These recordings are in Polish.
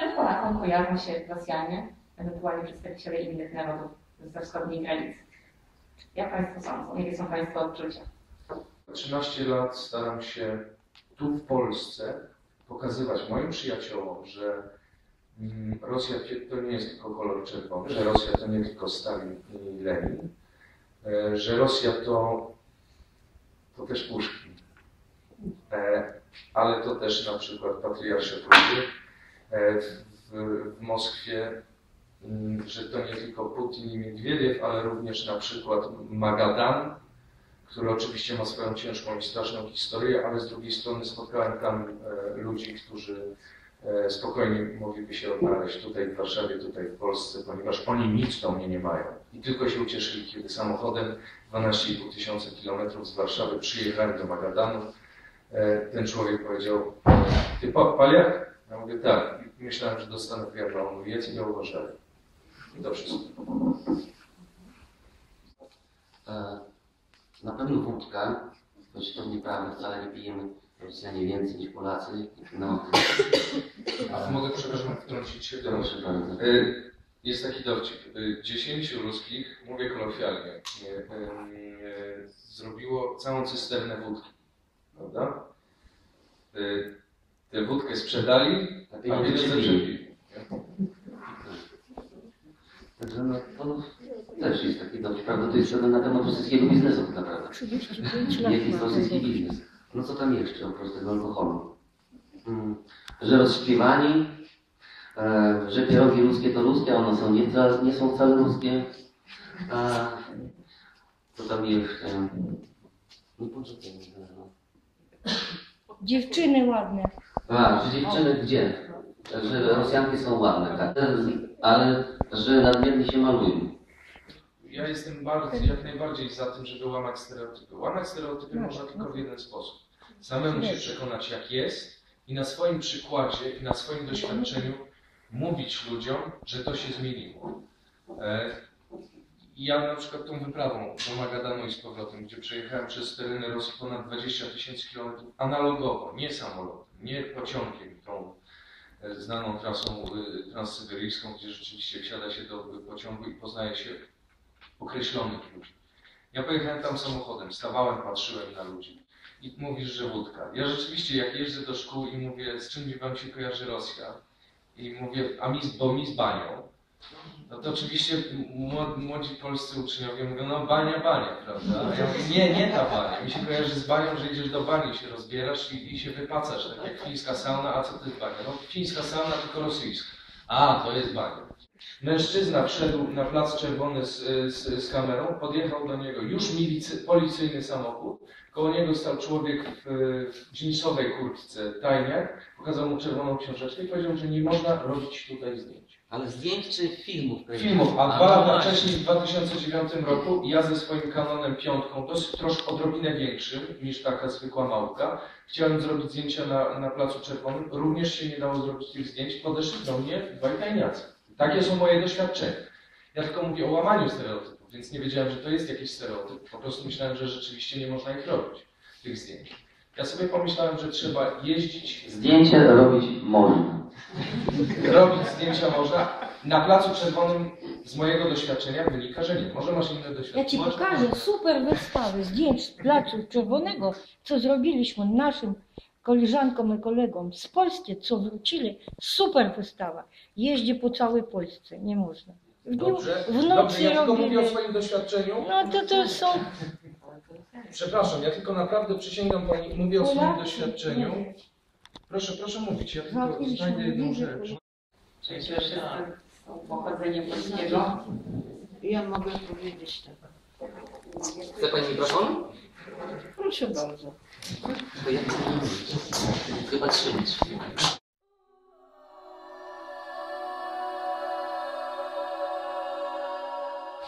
Czym Polakom kojarzą się Rosjanie, ewentualnie przedstawiciele innych narodów ze wschodniej granicy? Jak Państwo sądzą? Jakie są Państwa odczucia? 13 lat staram się tu w Polsce pokazywać moim przyjaciołom, że mm, Rosja to nie jest tylko kolor czerwony, że Rosja to nie tylko Stalin i Lenin, e, że Rosja to, to też Puszkin, e, ale to też na przykład patriarsze Putin w, w Moskwie, mm, że to nie tylko Putin i Miedwiediew, ale również na przykład Magadan, który oczywiście ma swoją ciężką i straszną historię, ale z drugiej strony spotkałem tam e, ludzi, którzy e, spokojnie mogliby się odnaleźć tutaj w Warszawie, tutaj w Polsce, ponieważ oni nic do mnie nie mają. I tylko się ucieszyli, kiedy samochodem 12,5 tysiąca kilometrów z Warszawy przyjechali do Magadanu. E, ten człowiek powiedział, ty Paliak? Ja mówię, tak. Myślałem, że dostanę wiarę. On mówi, ja nie uważałem. I to wszystko. Na pewno wódka, choć to nieprawda, wcale nie pijemy Rosjanie więcej niż Polacy. No. A mogę, przepraszam, wtrącić się do... Proszę bardzo. Jest taki dowcip. Dziesięciu ruskich, mówię kolokwialnie, zrobiło całą cysternę wódki. Prawda? Tę wódkę sprzedali, a pieniądze zaczepili. Także no, to też jest taki dowcip, prawda? To jest na temat rosyjskiego biznesu tak naprawdę. 35 lat Jaki jest rosyjski biznes? No co tam jeszcze oprócz tego alkoholu? Mm, że rozśpiewani, e, że pierogi ruskie to ruskie, a one są nie, nie są wcale ruskie. A, co tam jeszcze? No. Dziewczyny ładne. A, że dziewczyny gdzie? Że Rosjanki są ładne, tak. Ale że nadmiernie się malują. Ja jestem bardzo, jak najbardziej za tym, żeby łamać stereotypy. Łamać stereotypy No. można tylko w jeden sposób. Samemu się przekonać, jak jest i na swoim przykładzie i na swoim doświadczeniu mówić ludziom, że to się zmieniło. E, Ja na przykład tą wyprawą do Magadanu i z powrotem, gdzie przejechałem przez tereny Rosji ponad 20 tysięcy kilometrów analogowo, nie samolotem, nie pociągiem, tą e, znaną trasą e, transsyberyjską, gdzie rzeczywiście wsiada się do pociągu i poznaje się określonych ludzi. Ja pojechałem tam samochodem, stawałem, patrzyłem na ludzi i mówisz, że wódka. Ja rzeczywiście jak jeżdżę do szkół i mówię, z czym wam się kojarzy Rosja i mówię, a mi, z- bo mi z banią, no to oczywiście mło- młodzi polscy uczniowie mówią, no bania, bania, prawda? A ja mówię, nie, nie ta bania. Mi się kojarzy z banią, że idziesz do bani, się rozbierasz i, i się wypacasz, tak jak fińska sauna. A co to jest bania? No fińska sauna, tylko rosyjska. A, to jest bania. Mężczyzna wszedł na plac czerwony z, z, z kamerą, podjechał do niego już milicy, policyjny samochód. Koło niego stał człowiek w, w jeansowej kurtce, tajniak, pokazał mu czerwoną książeczkę i powiedział, że nie można robić tutaj zdjęć. Ale zdjęć czy filmów? Filmów, a dwa no lata właśnie. wcześniej, w 2009 roku, ja ze swoim kanonem piątką, dosyć troszkę odrobinę większym niż taka zwykła małpka, chciałem zrobić zdjęcia na, na Placu Czerwonym, również się nie dało zrobić tych zdjęć, podeszli do mnie dwaj tajniacy. Takie są moje doświadczenia. Ja tylko mówię o łamaniu stereotypów, więc nie wiedziałem, że to jest jakiś stereotyp. Po prostu myślałem, że rzeczywiście nie można ich robić, tych zdjęć. Ja sobie pomyślałem, że trzeba jeździć, Zdjęcie robić można. Robić zdjęcia można. Na Placu Czerwonym z mojego doświadczenia wynika, że nie. Może masz inne Ja doświadczenie. ci pokażę super wystawy zdjęć z Placu Czerwonego, co zrobiliśmy naszym koleżankom i kolegom z Polski, co wrócili. Super wystawa. Jeździ po całej Polsce, nie można. W, dniu, Dobrze, w nocy dobrze, ja tylko mówię robili. o swoim doświadczeniu. No to to są... Przepraszam, ja tylko naprawdę przysięgam Pani, mówię o swoim doświadczeniu. Proszę, proszę mówić, ja tylko znajdę jedną rzecz. Wszyscy są pochodzenia polskiego? Ja mogę powiedzieć tak. Chce Pani mikrofon? Proszę bardzo. To ja chyba trzymać.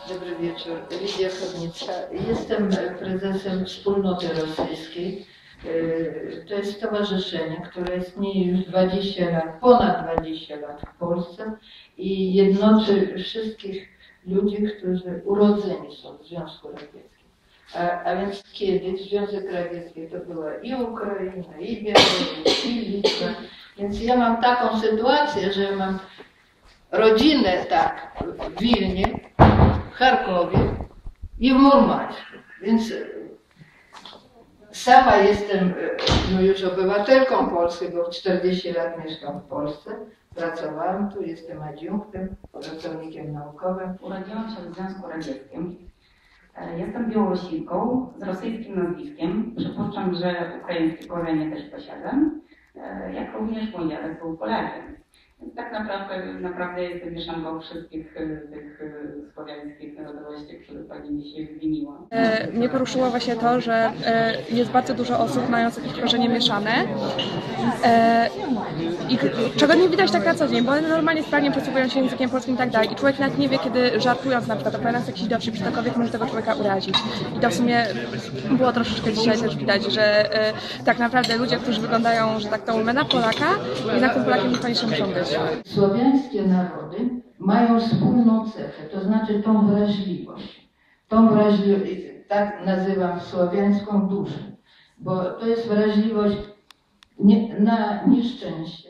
Dobry wieczór. Lidia Chodnicka. Jestem prezesem Wspólnoty Rosyjskiej. Yy, To jest stowarzyszenie, które istnieje już 20 lat, ponad 20 lat w Polsce i jednoczy wszystkich ludzi, którzy urodzeni są w Związku Radzieckim. A, a więc kiedyś Związek Radziecki to była i Ukraina, i Białoruś, i Litwa. Więc ja mam taką sytuację, że mam rodzinę tak w Wilnie, w Charkowie i w Murmańsku. Więc sama jestem e, no już obywatelką Polski, bo 40 lat mieszkam w Polsce. Pracowałam tu, jestem adiunktem, pracownikiem naukowym. Urodziłam się w Związku Radzieckim. E, Jestem Białorusinką z rosyjskim nazwiskiem. Przypuszczam, że ukraińskie korzenie też posiadam, e, jak również mój dziadek był Polakiem. Tak naprawdę, naprawdę jestem mieszanką wszystkich e, tych e, słowiańskich narodowości, które Pani dzisiaj wymieniła. E, Mnie poruszyło właśnie to, że e, jest bardzo dużo osób mających korzenie mieszane e, i czego nie widać tak na co dzień, bo one normalnie sprawnie posługują się językiem polskim i tak dalej. I człowiek nawet nie wie, kiedy żartując na przykład, opowiadając jakiś dowcip przytakowiek, może tego człowieka urazić. I to w sumie było troszeczkę dzisiaj też widać, że e, tak naprawdę ludzie, którzy wyglądają, że tak to ujmę, na Polaka, jednak tym Polakiem niekoniecznie muszą być. Słowiańskie narody mają wspólną cechę, to znaczy tą wrażliwość. Tą wrażliwość, tak nazywam słowiańską duszę, bo to jest wrażliwość nie, na nieszczęście,